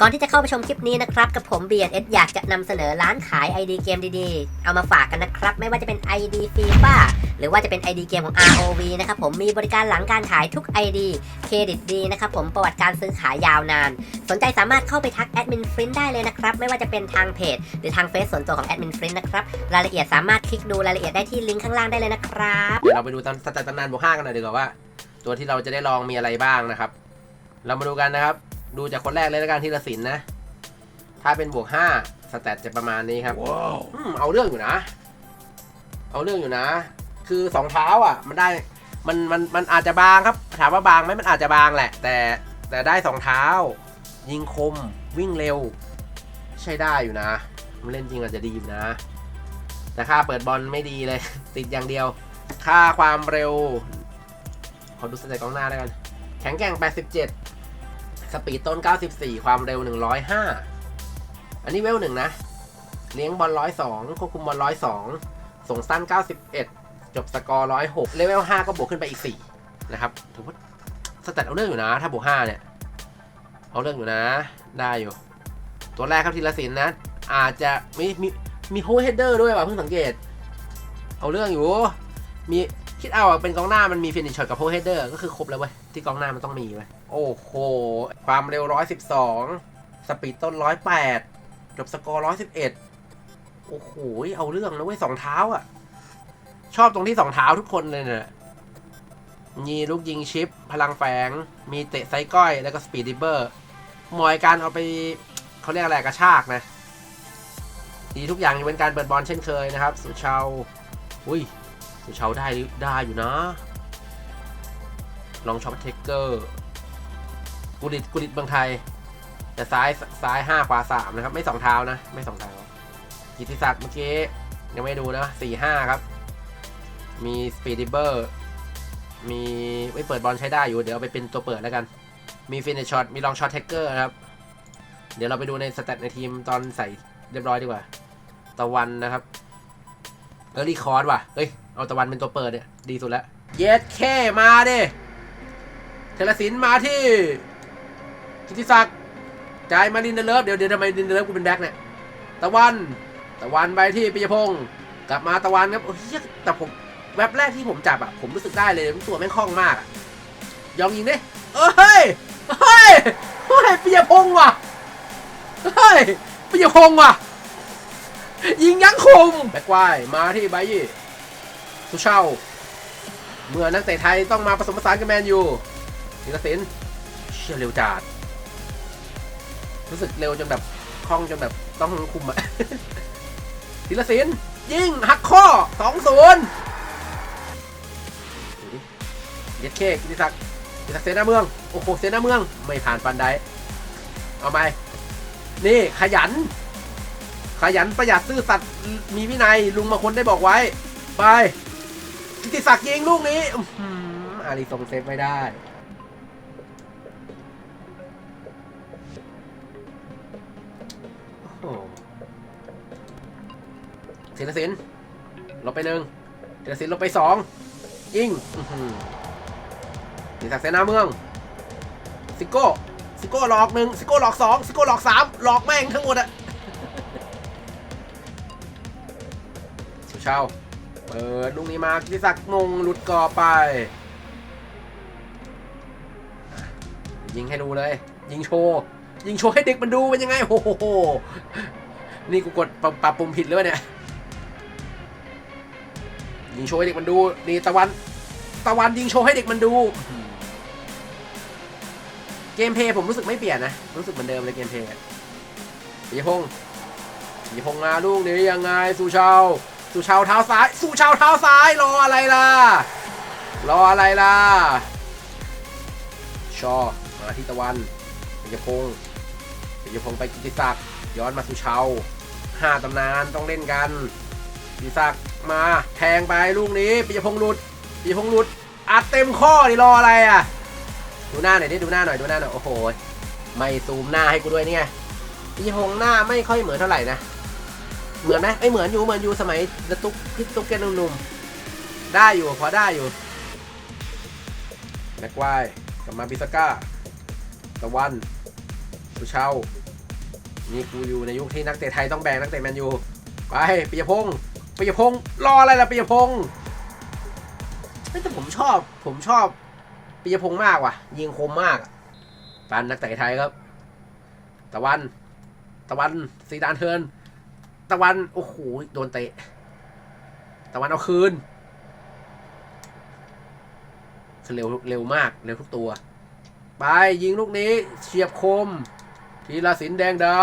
ก่อนที่จะเข้าไปชมคลิปนี้นะครับกับผม B&S อยากจะนำเสนอร้านขาย ID เกมดีๆ เอามาฝากกันนะครับ ไม่ว่าจะเป็น ID FIFA หรือว่าจะเป็น ID เกมของ ROV นะครับผมมีบริการหลังการขายทุก ID เครดิตดีนะครับผมประวัติการซื้อขายยาวนาน สนใจสามารถเข้าไปทักแอดมินฟรินได้เลยนะครับ ไม่ว่าจะเป็นทางเพจ หรือทางเฟซส่วนตัวของแอดมินฟรินนะครับรายละเอียดสามารถคลิกดูรายละเอียดได้ที่ลิงก์ข้างล่างได้เลยนะครับเดี๋ยวเราไปดูตำสแตทตำนานบวกห้ากันหน่อยดีกว่าว่า ตัวที่เราจะได้ลองมีอะไรบ้างนะครับ เรามาดูกันนะครับ ดูจากคนแรกเลยแล้วกันทีละสินนะ ถ้าเป็นบวกห้าสแตทจะประมาณนี้ครับอืมเอาเรื่องอยู่นะ เอาเรื่องอยู่นะ คือสองเท้าอะ มันได้มันมันมันอาจจะบางครับ ถามว่าบางไหมมันอาจจะบางแหละ แต่แต่ได้สองเท้า ยิงคมวิ่งเร็ว ใช้ได้อยู่นะ มันเล่นจริงอาจจะดีอยู่นะ แต่ค่าเปิดบอลไม่ดีเลย ติดอย่างเดียว ค่าความเร็ว ขอดูสเตตกองหน้าแล้วกัน แข็งแกร่ง 87 สปีดต้น 94 ความเร็ว 105 อันนี้เวลหนึ่งนะ เลี้ยงบอล 102 ควบคุมบอล 102 ส่งสั้น 91 จบสกอร์ 106 เลเวล 5 ก็บวกขึ้นไปอีก 4 นะครับถือว่าสแตตเอาเรื่องอยู่นะ ถ้าบวก 5 เนี่ย เอาเรื่องอยู่นะ ได้อยู่ ตัวแรกครับทีละสินนะ อาจจะมีมีมีโฮเฮดเดอร์ด้วยว่ะเพิ่งสังเกต เอาเรื่องอยู่ มีคิดเอาเป็นกองหน้ามันมีฟินิชช็อตกับโฮเฮดเดอร์ก็คือครบแล้วเว้ยที่กองหน้ามันต้องมีเว้ย โอ้โห ความเร็ว 112 สปีดต้น 108 จบสกอร์ 111 โอ้โห เอาเรื่องนะเว้ยสองเท้าอะ ชอบตรงที่สองเท้าทุกคนเลยเนี่ยมีลูกยิงชิป พลังแฝง มีเตะไซก้อย แล้วก็สปีดดิเบอร์มอยการเอาไปเขาเรียกอะไรกระชากนะ ดีทุกอย่างยกเว้นการเปิดบอลเช่นเคยนะครับ สุชาวอุ้ย สุชาวได้ได้อยู่นะ ลองช็อปเทคเกอร์ กุลิตกุลิตบางไทย แต่ซ้ายซ้ายห้าขวาสามนะครับ ไม่สองเท้านะ ไม่สองเท้ากิติศักดิ์เมื่อกี้ยังไม่ดูนะสี่ห้าครับ มีสปีดดิเบอร์มีไม่เปิดบอลใช้ได้อยู่ เดี๋ยวเอาไปเป็นตัวเปิดแล้วกัน มีฟินิชช็อตมีลองช็อตเทคเกอร์นะครับ เดี๋ยวเราไปดูในสแตทในทีมตอนใส่เรียบร้อยดีกว่า ตะวันนะครับเออรีคอร์ดว่ะ เฮ้ย เอาตะวันเป็นตัวเปิดเนี่ย ดีสุดแล้ว เย็ดแค่มาดิเทลสินมาที่ กิติศักดิ์จ่ายมาดินเดเลิฟเดี๋ยวเดี๋ยวทำไมดินเดเลิฟกูเป็นแบ็คเนี่ยตะวันตะวันไปที่ปิยพงศ์กลับมาตะวันครับโอ้ยแต่ผมแว็บแรกที่ผมจับอะผมรู้สึกได้เลยตัวแม่งคล่องมากอะยองยิงดิเอ้ยเฮ้ยเฮ้ยปิยพงศ์ว่ะเฮ้ยปิยพงศ์ว่ะ ยิงยั้งคมแบกไวมาที่ไบยี่สุเช่า เมื่อนักเตะไทยต้องมาผสมผสานกับแมนยูธีรศิลป์เชี่ยเร็วจัด รู้สึกเร็วจนแบบคล่องจนแบบต้องคุมอะธีรศิลป์ยิงหักข้อสองศูนย์เย็ดเคกิติศักดิ์กิติศักดิ์เซนาเมือง โอ้โหเซนาเมือง ไม่ผ่านปันไดเอาไปนี่ขยัน ขยันประหยัดซื่อสัตย์มีวินัยลุงมาคนได้บอกไว้ ไปกิติศักดิ์ยิงลูกนี้อารีส่งเซฟไม่ได้ ศิลศิลป์ลบไปหนึ่งศิลศิลป์ลบไปสองยิงอื้อหือกิติศักดิ์เสนาเมือง ซิโก้ ซิโก้หลอกหนึ่งซิโก้หลอกสองซิโก้หลอกสามหลอกแม่งทั้งหมดอะสุชาวเปิดลูกนี้มากิติศักดิ์มงหลุดกอไป ยิงให้ดูเลย ยิงโชว์ยิงโชว์ให้เด็กมันดูเป็นยังไงโอ้โหนี่กูกดปรับปรับปุ่มผิดหรือเปล่าเนี่ย ยิงโชว์ให้เด็กมันดู นี่ตะวัน ตะวันยิงโชว์ให้เด็กมันดู เกมเพย์ผมรู้สึกไม่เปลี่ยนนะ รู้สึกเหมือนเดิมเลยเกมเพย์ปิยพงษ์ปิยพงษ์มาลูกนี้ยังไง สุชาว สุชาวเท้าซ้าย สุชาวเท้าซ้าย รออะไรล่ะ รออะไรล่ะ ชอ มาที่ตะวันปิยพงศ์ปิยพงศ์ไปกิติศักดิ์ย้อนมาสุชาวห้าตำนานต้องเล่นกันกิติศักดิ์ มาแทงไปลูกนี้ปิยพงศ์หลุดปิยพงศ์หลุดอัดเต็มข้อนี่รออะไรอะ ดูหน้าหน่อยดิดูหน้าหน่อยดูหน้าหน่อยโอ้โหไม่ซูมหน้าให้กูด้วยนี่ยปิยพงศ์หน้าไม่ค่อยเหมือนเท่าไหร่นะเหมือนไหมไม่เหมือนอยู่เหมือนอยู่สมัยระตุกพี่ตุ๊กแกนุ่มๆได้อยู่พอได้อยู่แม็กไวกลับมาบิสก้าตะวันสุเชานี่กูอยู่ในยุคที่นักเตะไทยต้องแบกนักเตะแมนยูไปปิยพงศ์ ปิยพงศ์รออะไรล่ะปิยพงศ์แต่ผมชอบ ผมชอบปิยพงศ์มากว่ะ ยิงคมมากปันนักเตะไทยครับ ตะวัน ตะวันซีดานเทิน ตะวัน โอ้โห โดนเตะ ตะวันเอาคืนเร็วเร็วมาก เร็วทุกตัว ไปยิงลูกนี้เฉียบคม ทีละสินแดงดา